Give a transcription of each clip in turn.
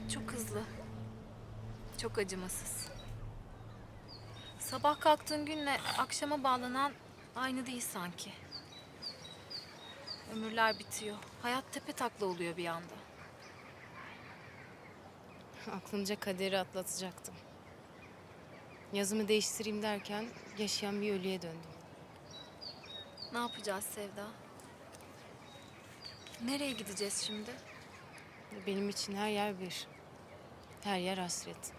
çok hızlı. Çok acımasız. Sabah kalktığın günle akşama bağlanan aynı değil sanki. Ömürler bitiyor. Hayat tepe takla oluyor bir anda. Aklınca kaderi atlatacaktım. Yazımı değiştireyim derken yaşayan bir ölüye döndüm. Ne yapacağız Sevda? Nereye gideceğiz şimdi? Benim için her yer bir. Her yer hasret.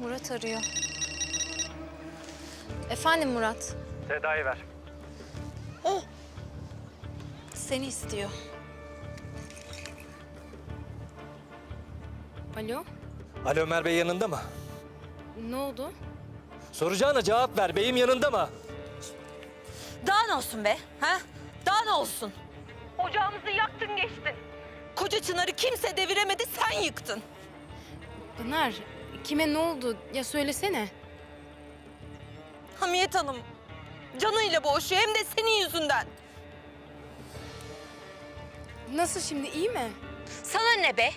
Murat arıyor. Efendim Murat. Seda'yı ver. Seni istiyor. Alo, Ali Ömer Bey yanında mı? ne oldu? Soracağına cevap ver. Beyim yanında mı? Daha ne olsun be? Ha? Daha ne olsun? Ocağımızı yaktın geçtin. Koca Çınar'ı kimse deviremedi sen yıktın. Pınar, kime ne oldu? Ya söylesene. Hamiyet Hanım canıyla boğuşuyor hem de senin yüzünden. Nasıl şimdi, iyi mi? Sana ne be?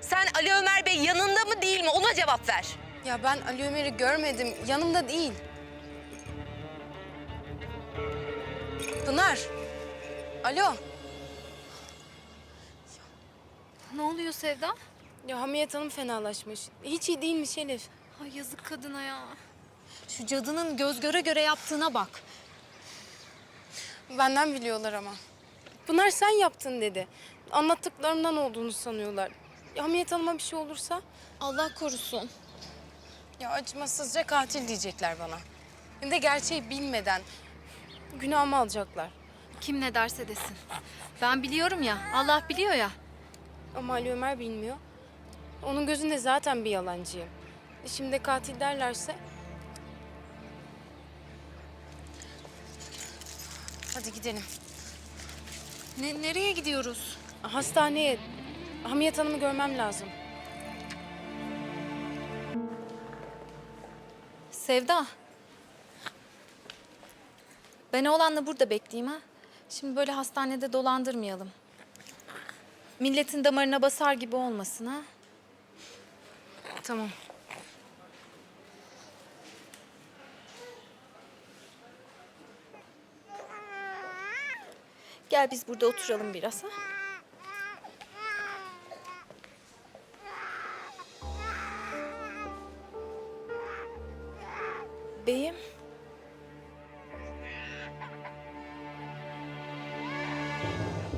Sen Ali Ömer Bey yanında mı değil mi ona cevap ver. Ya ben Ali Ömer'i görmedim, yanımda değil. Pınar, alo. Ne oluyor Sevda? Ya Hamiyet Hanım fenalaşmış. Hiç iyi değilmiş Elif. Ay yazık kadına ya. Şu cadının göz göre göre yaptığına bak. Benden biliyorlar ama. Pınar sen yaptın dedi. Anlattıklarımdan olduğunu sanıyorlar. Ya Hamiyet Hanım'a bir şey olursa? Allah korusun. Ya acımasızca katil diyecekler bana. Hem de gerçeği bilmeden. Günahımı alacaklar. Kim ne derse desin. Ben biliyorum ya. Allah biliyor ya. Ama Ali Ömer bilmiyor. Onun gözünde zaten bir yalancıyım. E Şimdi de katil derlerse... Hadi gidelim. Ne, nereye gidiyoruz? Hastaneye. Hamiyet Hanım'ı görmem lazım. Sevda. Ben oğlanla burada bekleyeyim ha. Şimdi böyle hastanede dolandırmayalım. Milletin damarına basar gibi olmasın ha. Tamam. Gel biz burada oturalım biraz ha. Beyim.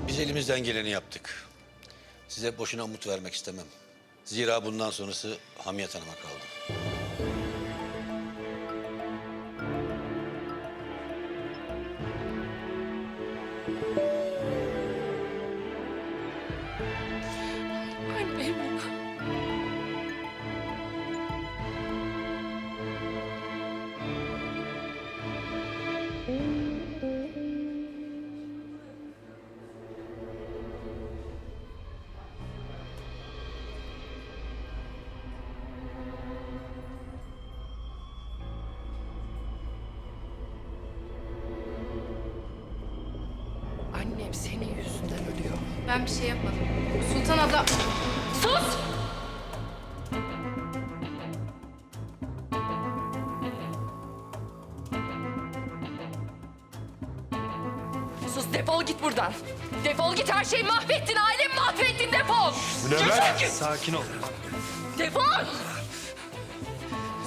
Biz elimizden geleni yaptık. Size boşuna umut vermek istemem. Zira bundan sonrası Hamiyet Hanım'a kaldı. Annem senin yüzünden ölüyor. Ben bir şey yapmadım. Sultan abla... Sus! Sus defol git buradan. Defol git her şeyi mahvettin ailemi mahvettin defol. Münevver. Sakin ol. Defol!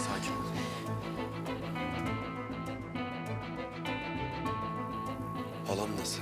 Sakin ol. Halam nasıl?